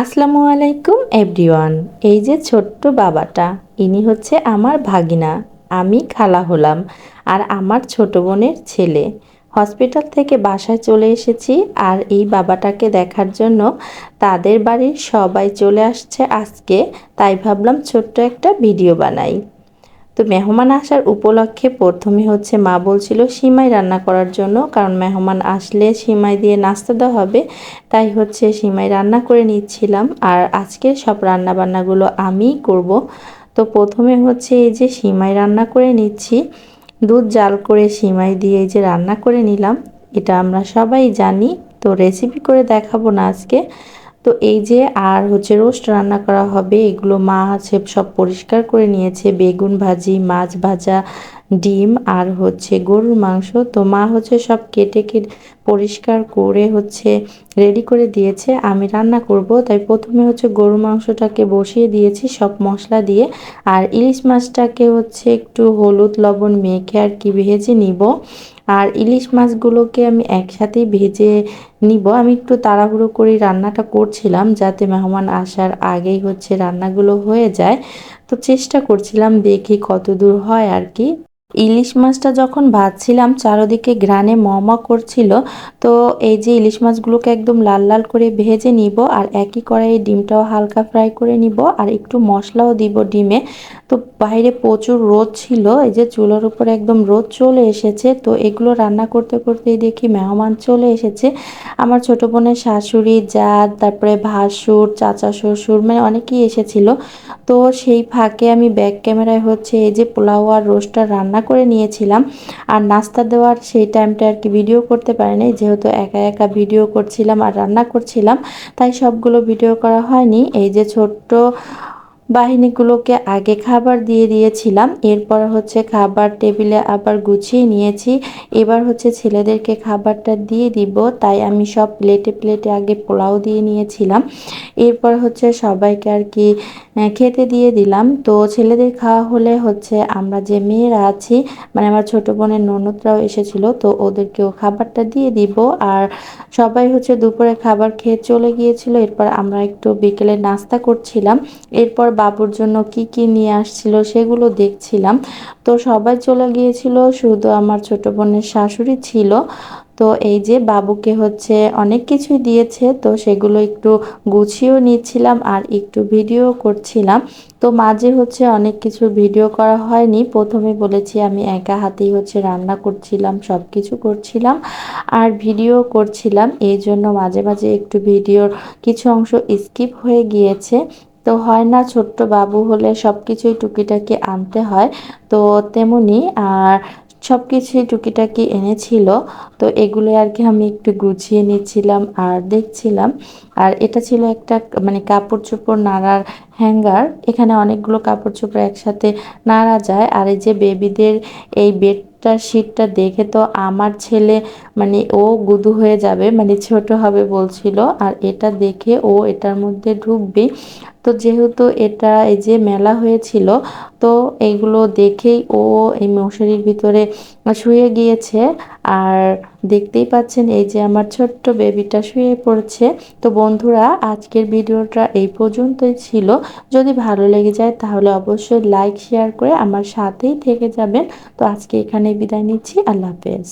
আসসালামু আলাইকুম, এভরিওয়ান। এই যে ছোট্ট বাবাটা, ইনি হচ্ছে আমার ভাগিনা। আমি খালা হলাম আর আমার ছোট বোনের ছেলে। হসপিটাল থেকে বাসায় চলে এসেছি আর এই বাবাটাকে দেখার জন্য তাদের বাড়ির সবাই চলে আসছে আজকে। তাই ভাবলাম ছোট্ট একটা ভিডিও বানাই। তো মেহমান আসার উপলক্ষে প্রথমে হচ্ছে মা বলছিল সিমাই রান্না করার জন্য, কারণ মেহমান আসলে সিমাই দিয়ে নাস্তা দেওয়া হবে। তাই হচ্ছে সিমাই রান্না করে নিচ্ছিলাম আর আজকে সব রান্না বান্নাগুলো আমিই করব। তো প্রথমে হচ্ছে এই যে সিমাই রান্না করে নিচ্ছি। দুধ জাল করে সিমাই দিয়ে এই যে রান্না করে নিলাম। এটা আমরা সবাই জানি, তো রেসিপি করে দেখাবো না আজকে। তো এই যে আর হচ্ছে রোস্ট রান্না করা হবে, এগুলো মা সব পরিষ্কার করে নিয়েছে। বেগুন ভাজি, মাছ ভাজা ডিম আর হচ্ছে গরুর মাংস। তো মা হচ্ছে সব কেটে কেটে পরিষ্কার করে হচ্ছে রেডি করে দিয়েছে। আমি রান্না করব, তাই প্রথমে হচ্ছে গরু মাংসটাকে বসিয়ে দিয়েছি সব মশলা দিয়ে। আর ইলিশ মাছটাকে হচ্ছে একটু হলুদ লবণ মেখে আর কি ভেজে নিব। আর ইলিশ মাছগুলোকে আমি একসাথেই ভেজে নিব। আমি একটু তাড়াহুড়ো করে রান্নাটা করছিলাম যাতে মেহমান আসার আগেই হচ্ছে রান্নাগুলো হয়ে যায়। তো চেষ্টা করছিলাম দেখি কত দূর হয় আর কি। ইলিশ মাছটা যখন ভাজছিলাম, চারোদিকে ঘ্রাণে মমা করছিল, তো এই যে ইলিশ মাছগুলোকে একদম লাল লাল করে ভেজে নিব আর একই কড়াইয়ে ডিমটাও হালকা ফ্রাই করে নিব আর একটু মশলাও দিব ডিমে। তো বাইরে প্রচুর রোদ ছিল, এই যে চুলোর উপরে একদম রোদ চলে এসেছে, তো এগুলো রান্না করতে করতেই দেখি মেহমান চলে এসেছে। আমার ছোট বোনের শাশুড়ি, জাত, তারপরে ভাসুর, চাচা শ্বশুর মানে অনেকেই এসেছিল। তো সেই ফাঁকে আমি ব্যাক ক্যামেরায় হচ্ছে এই যে পোলাও আর রোস্টার রান্না করে নিয়েছিলাম। আর নাস্তা দেওয়ার সেই টাইমটা আর কি ভিডিও করতে পারিনি। যেহেতু একা একা ভিডিও করছিলাম আর রান্না করছিলাম, তাই সবগুলো ভিডিও করা হয়নি। এই যে ছোট্ট বাহিনীগুলোকে আগে খাবার দিয়ে দিয়েছিলাম, এরপর হচ্ছে খাবার টেবিলে আবার গুছিয়ে নিয়েছি। এবার হচ্ছে ছেলেদেরকে খাবারটা দিয়ে দিব, তাই আমি সব প্লেটে প্লেটে আগে পোলাও দিয়ে নিয়েছিলাম। এরপর হচ্ছে সবাইকে আর কি খেতে দিয়ে দিলাম। তো ছেলেদের খাওয়া হলে হচ্ছে আমরা যে মেয়েরা আছি মানে আমার ছোট বোনের ননদরাও এসেছিল, তো ওদেরকেও খাবারটা দিয়ে দিব। আর সবাই হচ্ছে দুপুরে খাবার খেয়ে চলে গিয়েছিল, এরপর আমরা একটু বিকেলে নাস্তা করছিলাম। এরপর বাবুর জন্য কি কি নিয়ে আসছিল সেগুলো দেখছিলাম। তো সবাই চলে গিয়েছিল, শুধু আমার ছোট বোনের শাশুড়ি ছিল। তো এই যে বাবুকে হচ্ছে অনেক কিছুই দিয়েছে, তো সেগুলো একটু গুছিয়েও নিচ্ছিলাম আর একটু ভিডিও করছিলাম। তো মাঝে হচ্ছে অনেক কিছু ভিডিও করা হয়নি। প্রথমে বলেছি আমি একা হাতেই হচ্ছে রান্না করছিলাম সব কিছু করছিলাম আর ভিডিও করছিলাম। এই জন্য মাঝে মাঝে একটু ভিডিওর কিছু অংশ স্কিপ হয়ে গিয়েছে। তো হয় না, ছোট্ট বাবু হলে সব কিছুই টুকিটাকি আনতে হয়। তো তেমনি, আর সব কিছুই টুকিটাকি এনেছিল। তো এগুলো আর কি আমি একটু গুছিয়ে নিচ্ছিলাম আর দেখছিলাম। আর এটা ছিল একটা মানে কাপড় চোপড় নাড়ার হ্যাঙ্গার। এখানে অনেকগুলো কাপড় চোপড় একসাথে নাড়া যায়। আর এই যে বেবিদের এই বেডটা, শীটটা দেখে তো আমার ছেলে মানে ও গুদু হয়ে যাবে মানে ছোট হবে বলছিল। আর এটা দেখে ও এটার মধ্যে ঢুকবে। তো যেহেতু এটা এই যে মেলা হয়েছিল, তো এইগুলো দেখেই ও এই মশারির ভিতরে শুয়ে গিয়েছে। আর দেখতেই পাচ্ছেন এই যে আমার ছোট্ট বেবিটা শুয়ে পড়ছে। তো বন্ধুরা, আজকের ভিডিওটা এই পর্যন্তই ছিল। যদি ভালো লেগে যায় তাহলে অবশ্যই লাইক শেয়ার করে আমার সাথেই থেকে যাবেন। তো আজকে এখানে বিদায় নিচ্ছি। আল্লাহ হাফেজ।